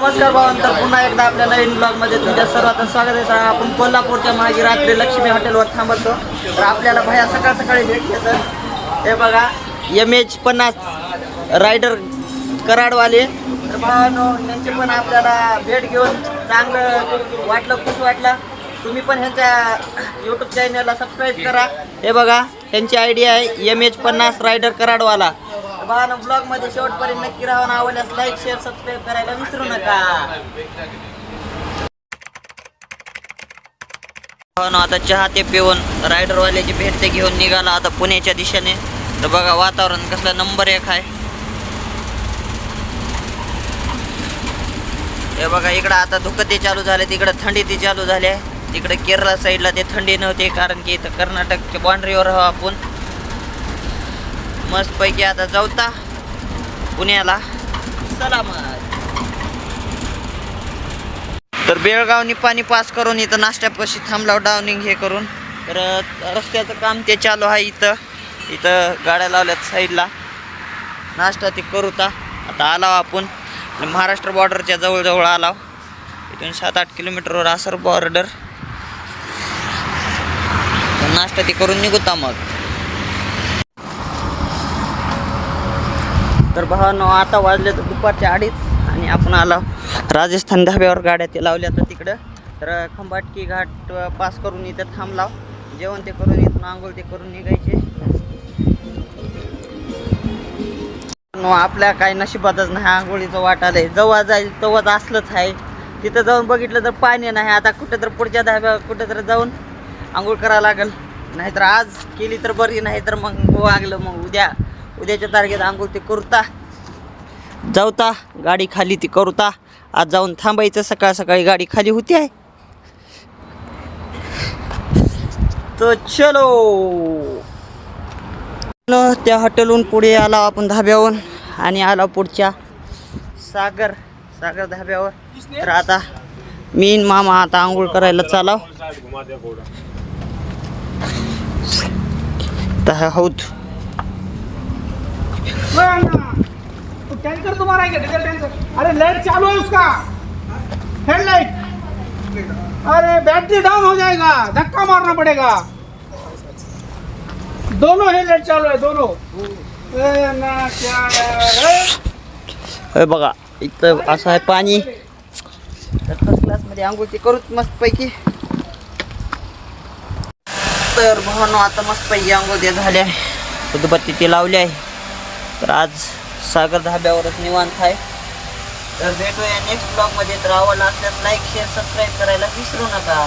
नमस्कार भावांतर पुन्हा एकदा आपल्या नवीन ब्लॉगमध्ये तुमच्या सर्वांचं स्वागत आहे. सर आपण कोल्हापूरच्या मागे रात्री लक्ष्मी हॉटेलवर थांबतो. तर आपल्याला भया सकाळ सकाळी भेटले तर हे बघा एम एच पन्नास रायडर कराडवाले. तर भावानो त्यांचे पण आपल्याला भेट घेऊन चांगलं वाटलं खुश वाटलं. तुम्ही पण ह्यांच्या यूट्यूब चॅनलला सबस्क्राईब करा. हे बघा ह्यांची आयडिया आहे एम एच पन्नास रायडर कराडवाला. बघा ब्लॉगमध्ये शेवटपर्यंत नक्की राहून आवडल्यास लाईक शेअर सबस्क्राईब करायला विसरू नका. हो ना आता चहा ते पिऊन रायडरवाल्याची भेट ते घेऊन निघाला आता पुण्याच्या दिशेने. तर बघा वातावरण कसलं नंबर एक आहे. हे बघा इकडं आता धुकं ते चालू झाले तिकडं थंडी ती चालू झाली आहे. तिकडं केरळ साईडला ते थंडी नव्हते कारण की इथं कर्नाटकच्या बाउंड्रीवर आहो आपण. मस्त पैकी आता जाऊता पुण्याला. सलामत. तर बेळगाव निपाणी पास करून इथं नाश्त्यापाशी थांबलाव डाऊनिंग हे करून. तर रस्त्याचं काम ते चालू आहे इथं. इथं गाड्या लावल्यात साईडला. नाश्ता ते करूता. आता आलाव आपण. आणि महाराष्ट्र बॉर्डरच्या जवळजवळ आलाव. इथून सात आठ किलोमीटरवर असर बॉर्डर नाश्ता ते करून निघूता मग. तर भावानो आता वाजले तर दुपारचे अडीच आणि आपण आला राजस्थान धाब्यावर गाड्या ते लावल्या तर तिकडं. तर खंबाटकी घाट पास करून इथं थांबला. जेवण ते करून इथून आंघोळ ते करून निघायचे. आपल्या काही नशिबातच नाही आंघोळीचं वाट आलंय. जवळ जाईल तेव्हाच असलंच आहे. तिथं जाऊन बघितलं तर पाणी नाही. आता कुठं तर पुढच्या धाब्या कुठं तर जाऊन आंघोळ करावं लागेल. नाहीतर आज केली तर बरी नाही तर मग वागलं मग उद्या. उद्याच्या तारखेत आंघोळ ते करता. जाऊता गाडी खाली ती करता. आज जाऊन थांबायचं सकाळ सकाळी गाडी खाली होती आहे. तर चलो. त्या हॉटेलहून पुढे आला आपण धाब्यावरून आणि आला पुढच्या सागर सागर धाब्यावर. तर आता मी मामा आता आंघोळ करायला चालाव. तर हौद तो टैंकर तुम्हारा है क्या डीजल टैंकर अरे लाइट चालू है उसका. हेडलाइट अरे बैटरी डाउन हो जाएगा. धक्का मारना पड़ेगा. दोनों हेडलाइट चालू है दोनों. ए, ना क्या है? बघा इथं असं आहे पाणी. तर फर्स्ट क्लासमध्ये आंघोळ ते करूच मस्तपैकी. तर भावानो आता मस्तपैकी आंघोळ ते झाले आहे उदबत्ती ते लावले आहे. तर आज सागर धाब्यावरच निवांत आहे. तर भेटूया नेक्स्ट ब्लॉगमध्ये तर आवडला असल्यास लाईक शेअर सबस्क्राईब करायला विसरू नका.